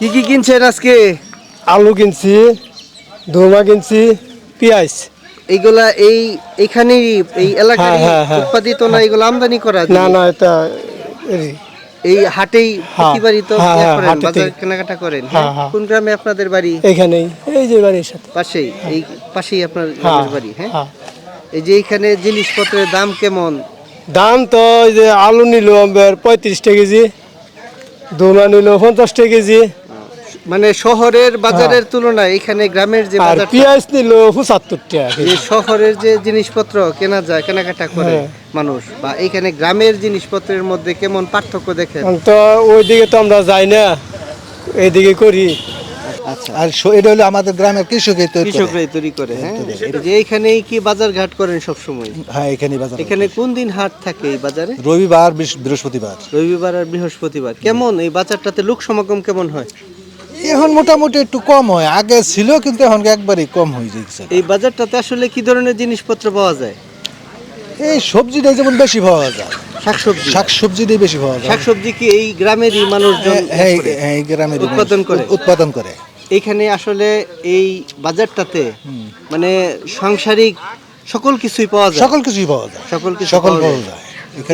কি কি কিনছেন আজকে? আলু কিনছি ধুমা কিনছি পেঁয়াজ। এইগুলা এই এইখানেই এই এলাকায় হ্যাঁ, হ্যাঁ, হ্যাঁ। উৎপাদিত না এগুলো আমদানি করা? না না এটা এই, হাটেই হ্যাঁ, প্রতিবারই তো হ্যাঁ, হ্যাঁ, কেনাকাটা করেন হ্যাঁ, হ্যাঁ? হ্যাঁ। কোন গ্রামে আপনাদের বাড়ি? এইখানেই এই যে বাড়ির সাথে। পাশেই এই পাশেই আপনার হ্যাঁ বাড়ি হ্যাঁ? হ্যাঁ। এই যে এইখানে জিনিসপত্রের দাম কেমন? দাম তো ওই যে আলু নিল পঁয়ত্রিশ টাকা কেজি ধুমা নিল পঞ্চাশ টাকা কেজি মানে শহরের বাজারের তুলনায় এখানে গ্রামের যে আর বাজার পেঁয়াজ নিল পঁচাত্তর টাকা যে শহরের যে জিনিসপত্র কেনা যায় কেনাকাটা করে হ্যাঁ। মানুষ বা এখানে গ্রামের জিনিসপত্রের মধ্যে কেমন পার্থক্য দেখেন? এখন তো ওইদিকে তো আমরা যাই না এইদিকে করি। আচ্ছা। আর এটা হলো আমাদের গ্রামের কৃষকই তৈরি কৃষকরাই তৈরি করে হ্যাঁ? এই যে এইখানেই কি বাজার ঘাট করেন সব সময় হ্যাঁ এখানে বাজার এখানে কোন দিন হাট থাকে এই বাজারে? রবিবার বৃহস্প- বৃহস্পতিবার। রবিবার আর বৃহস্পতিবার। কেমন এই বাজারটাতে লোক সমাগম কেমন হয়? এখন মোটামুটি একটু কম হয়। আগে ছিল কিন্তু এখন একবারই কম হয়ে যাচ্ছে এই বাজারটাতে আসলে কি ধরনের জিনিসপত্র পাওয়া যায়? এই সবজিটাই যেমন বেশি পাওয়া যায়। শাকসবজি? শাক সবজিটাই বেশি পাওয়া যায়। শাকসবজি কি এই গ্রামেরই মানুষজন হ্যাঁ, হ্যাঁ, এই- হ্যাঁ, গ্রামের উৎপাদন করে? উৎপাদন করে। এইখানে আসলে এই বাজারটাতে মানে সাংসারিক সকল কিছুই পাওয়া যায়? সকল কিছুই পাওয়া যায়। সকল কিছু সকল পাওয়া যায়।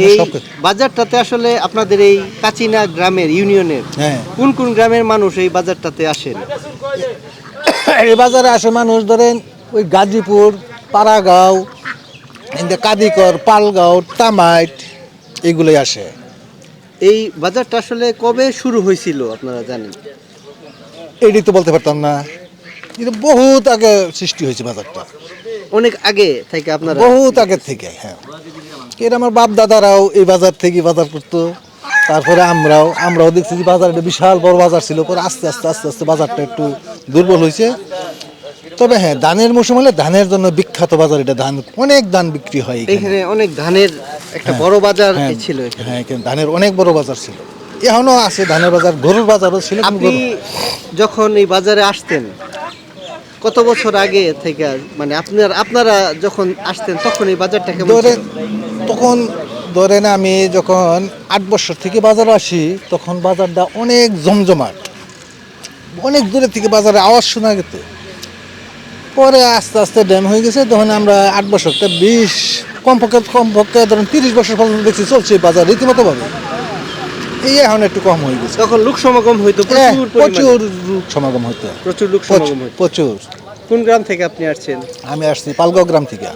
এই বাজারটাতে আসলে আপনাদের এই কাচিনা গ্রামের ইউনিয়নের হ্যাঁ। কোন কোন গ্রামের মানুষ এই বাজারটাতে আসেন? এই বাজারে আসে মানুষ ধরেন ওই গাজীপুর পাড়াগাঁও কাদিকর পালগাঁও তামাইট এগুলোই আসে। এই বাজারটা আসলে কবে শুরু হয়েছিল আপনারা জানেন? এটি তো বলতে পারতাম না। কিন্তু বহুত আগে সৃষ্টি হয়েছে বাজারটা। অনেক আগে থেকে আপনারা বহুত আগের থেকে হ্যাঁ। এর আমার বাপ দাদারাও এই বাজার থেকে বাজার করতো তারপরে আমরাও আমরাও দেখছি যে বাজার একটা বিশাল বড় বাজার ছিল পরে আস্তে আস্তে আস্তে আস্তে বাজারটা একটু দুর্বল হয়েছে তবে হ্যাঁ ধানের মৌসুম হলে ধানের জন্য বিখ্যাত বাজার এটা ধান অনেক ধান বিক্রি হয় এখানে। অনেক ধানের একটা বড় বাজার হ্যাঁ, ছিল হ্যাঁ এখানে ধানের অনেক বড় বাজার ছিল এখনও আছে ধানের বাজার গরুর বাজারও ছিল আপনি যখন এই বাজারে আসতেন কত বছর আগে থেকে মানে আপনার আপনারা যখন আসতেন তখন এই বাজারটা কেমন ধরেন ছিল? তখন ধরেন আমি যখন আট বছর থেকে বাজারে আসি তখন বাজারটা অনেক জমজমাট। অনেক দূরে থেকে বাজারে আওয়াজ শোনা যেত পরে আস্তে আস্তে ড্যাম হয়ে গেছে তখন আমরা আট বছরটা বিশ কমপক্ষে কমপক্ষে ধরেন তিরিশ বছর পর্যন্ত দেখছি চলছে বাজার রীতিমতো ভাবে এই এখন একটু কম হয়ে গেছে। তখন লোক সমাগম হইতো হ্যাঁ, প্রচুর লোক সমাগম হতো প্রচুর লোক সমাগম প্রচুর। কোন গ্রাম থেকে আপনি আসছেন? আমি আসছি পালগাঁও গ্রাম থেকে।